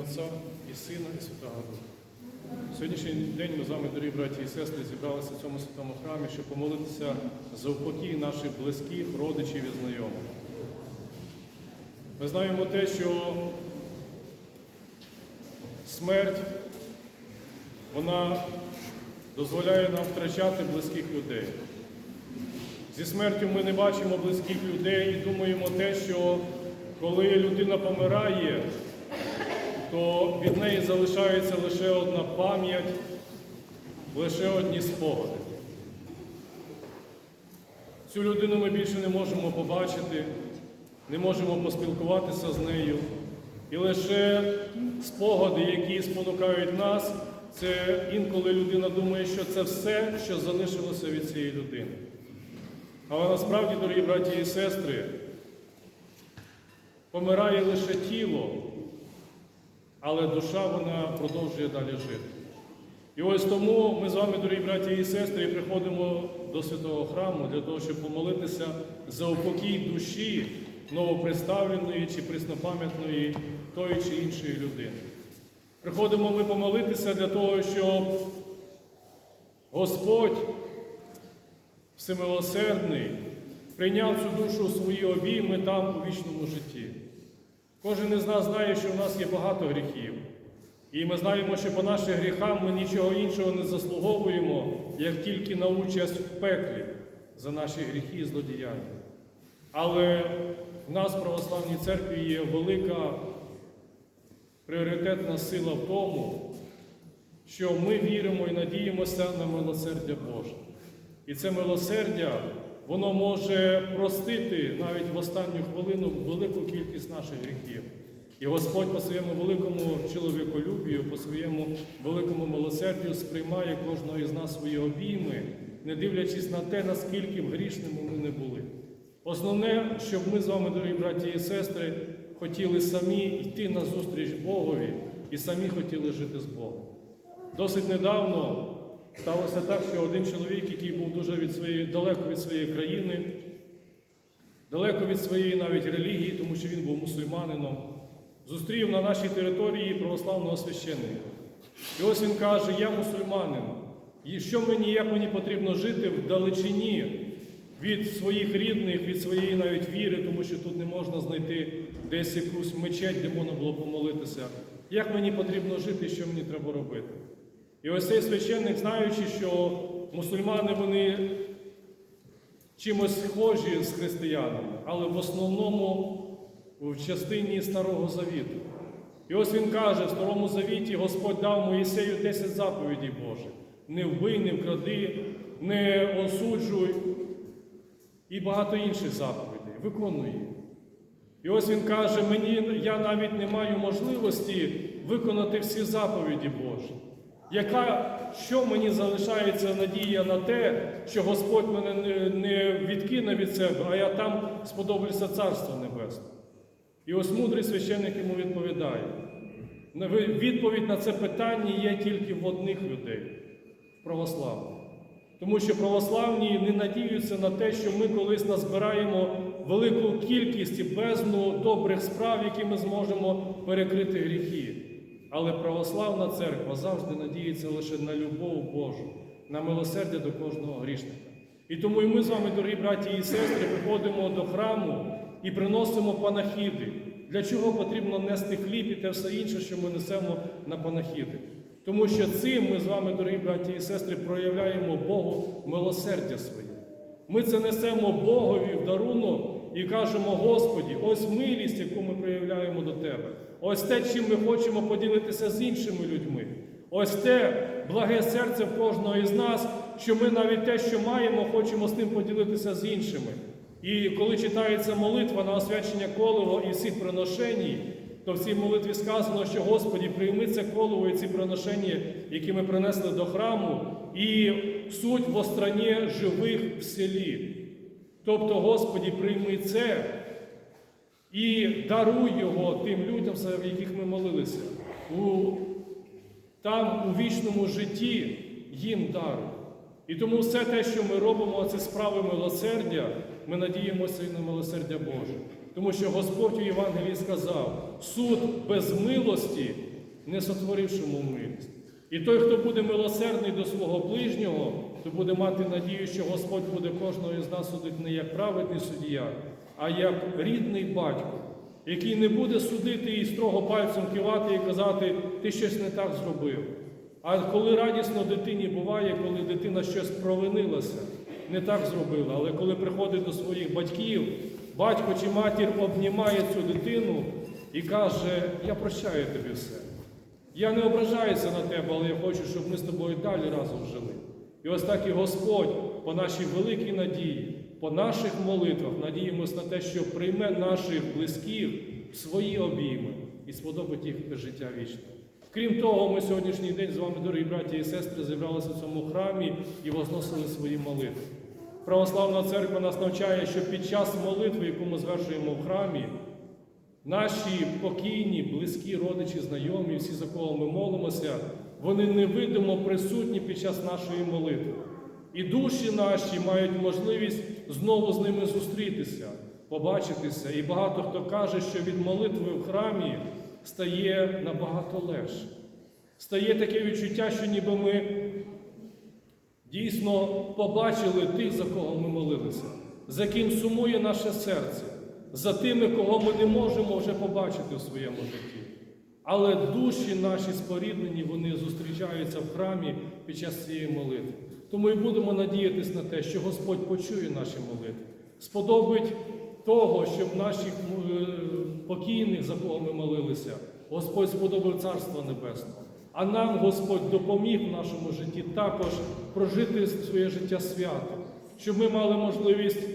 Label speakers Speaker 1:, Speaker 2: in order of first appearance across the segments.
Speaker 1: Отця і Сина, і Святого Духа. Сьогоднішній день ми з вами, дорогі браті і сестри, зібралися в цьому святому храмі, щоб помолитися за упокій наших близьких, родичів і знайомих. Ми знаємо те, що смерть вона дозволяє нам втрачати близьких людей. Зі смертю ми не бачимо близьких людей і думаємо те, що коли людина помирає, то від неї залишається лише одна пам'ять, лише одні спогади. Цю людину ми більше не можемо побачити, не можемо поспілкуватися з нею. І лише спогади, які спонукають нас, це інколи людина думає, що це все, що залишилося від цієї людини. Але насправді, дорогі браті і сестри, помирає лише тіло, але душа вона продовжує далі жити. І ось тому ми з вами, дорогі браті і сестри, приходимо до святого храму для того, щоб помолитися за упокій душі новоприставленої чи преснопам'ятної тої чи іншої людини. Приходимо ми помолитися для того, щоб Господь всемилосердний прийняв цю душу у свої обійми там у вічному житті. Кожен із нас знає, що в нас є багато гріхів. І ми знаємо, що по наших гріхам ми нічого іншого не заслуговуємо, як тільки на участь в пеклі за наші гріхи і злодіяння. Але в нас в православній церкві є велика пріоритетна сила в тому, що ми віримо і надіємося на милосердя Боже. І це милосердя, воно може простити навіть в останню хвилину велику кількість наших гріхів. І Господь по своєму великому чоловіколюбію, по своєму великому милосердю сприймає кожного із нас свої обійми, не дивлячись на те, наскільки б грішними ми не були. Основне, щоб ми з вами, дорогі браті і сестри, хотіли самі йти на зустріч Богові і самі хотіли жити з Богом. Досить недавно сталося так, що один чоловік, який був дуже від своєї, далеко від своєї країни, далеко від своєї навіть релігії, тому що він був мусульманином, зустрів на нашій території православного священника. І ось він каже, я мусульманин. І що мені, як мені потрібно жити в далечині від своїх рідних, від своєї навіть віри, тому що тут не можна знайти десь якусь мечеть, де можна було помолитися. Як мені потрібно жити, що мені треба робити? І ось цей священник, знаючи, що мусульмани вони чимось схожі з християнами, але в основному в частині Старого Завіту. І ось він каже, в Старому Завіті Господь дав Моїсею 10 заповідей Божих. Не вбий, не вкради, не осуджуй і багато інших заповідей. Виконуй. І ось він каже, мені я навіть не маю можливості виконати всі заповіді Божі. Яка, Що мені залишається надія на те, що Господь мене не, не відкине від себе, а я там сподоблюся Царство Небесне? І ось мудрий священник йому відповідає. Відповідь на це питання є тільки в одних людей православних. Тому що православні не надіються на те, що ми колись назбираємо велику кількість і бездну добрих справ, які ми зможемо перекрити гріхи. Але православна церква завжди надіється лише на любов Божу, на милосердя до кожного грішника. І тому і ми з вами, дорогі браті і сестри, приходимо до храму і приносимо панахіди. Для чого потрібно нести хліб і те все інше, що ми несемо на панахіди? Тому що цим ми з вами, дорогі браті і сестри, проявляємо Богу милосердя своє. Ми це несемо Богові в дарунок і кажемо, Господі, ось милість, яку ми проявляємо до Тебе. Ось те, чим ми хочемо поділитися з іншими людьми. Ось те благе серце кожного із нас, що ми навіть те, що маємо, хочемо з тим поділитися з іншими. І коли читається молитва на освячення колова і всіх приношень, то в цій молитві сказано, що Господі прийми це колово і ці приношення, які ми принесли до храму, і суть в острані живих в селі. Тобто, Господі, прийми це і даруй його тим людям, за яких ми молилися. У, Там, у вічному житті, їм даруй. І тому все те, що ми робимо, це справи милосердя, ми надіємося і на милосердя Боже. Тому що Господь у Євангелії сказав, суд без милості не сотворивши йому милість. І той, хто буде милосердний до свого ближнього, то буде мати надію, що Господь буде кожного із нас судити не як праведний суддя, а як рідний батько, який не буде судити і строго пальцем кивати і казати, ти щось не так зробив. А коли радісно дитині буває, коли дитина щось провинилася, не так зробила, але коли приходить до своїх батьків, батько чи матір обнімає цю дитину і каже, я прощаю тобі все. Я не ображаюся на тебе, але я хочу, щоб ми з тобою далі разом жили. І ось так і Господь по нашій великій надії, по наших молитвах надіємось на те, що прийме наших близьких в свої обійми і сподобить їх життя вічне. Крім того, ми сьогоднішній день з вами, дорогі браті і сестри, зібралися в цьому храмі і возносили свої молитви. Православна церква нас навчає, що під час молитви, яку ми звершуємо в храмі, Наші покійні, близькі родичі, знайомі, всі, за кого ми молимося, вони невидимо присутні під час нашої молитви. І душі наші мають можливість знову з ними зустрітися, побачитися. І багато хто каже, що від молитви в храмі стає набагато легше. Стає таке відчуття, що ніби ми дійсно побачили тих, за кого ми молилися, за ким сумує наше серце, за тими, кого ми не можемо вже побачити в своєму житті. Але душі наші споріднені, вони зустрічаються в храмі під час цієї молитви. Тому і будемо надіятися на те, що Господь почує наші молитви, сподобить того, щоб наших е, покійних, за кого ми молилися, Господь сподобав Царство Небесне. А нам Господь допоміг в нашому житті також прожити своє життя свято, щоб ми мали можливість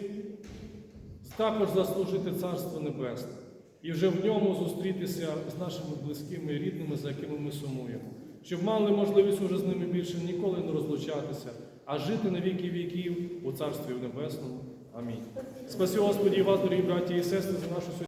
Speaker 1: також заслужити Царство Небесне і вже в ньому зустрітися з нашими близькими і рідними, за якими ми сумуємо, щоб мали можливість уже з ними більше ніколи не розлучатися, а жити на віки віків у Царстві Небесному. Амінь. Спасі Господі і вас, дорогі браті і сестри, за нашу сьогодні.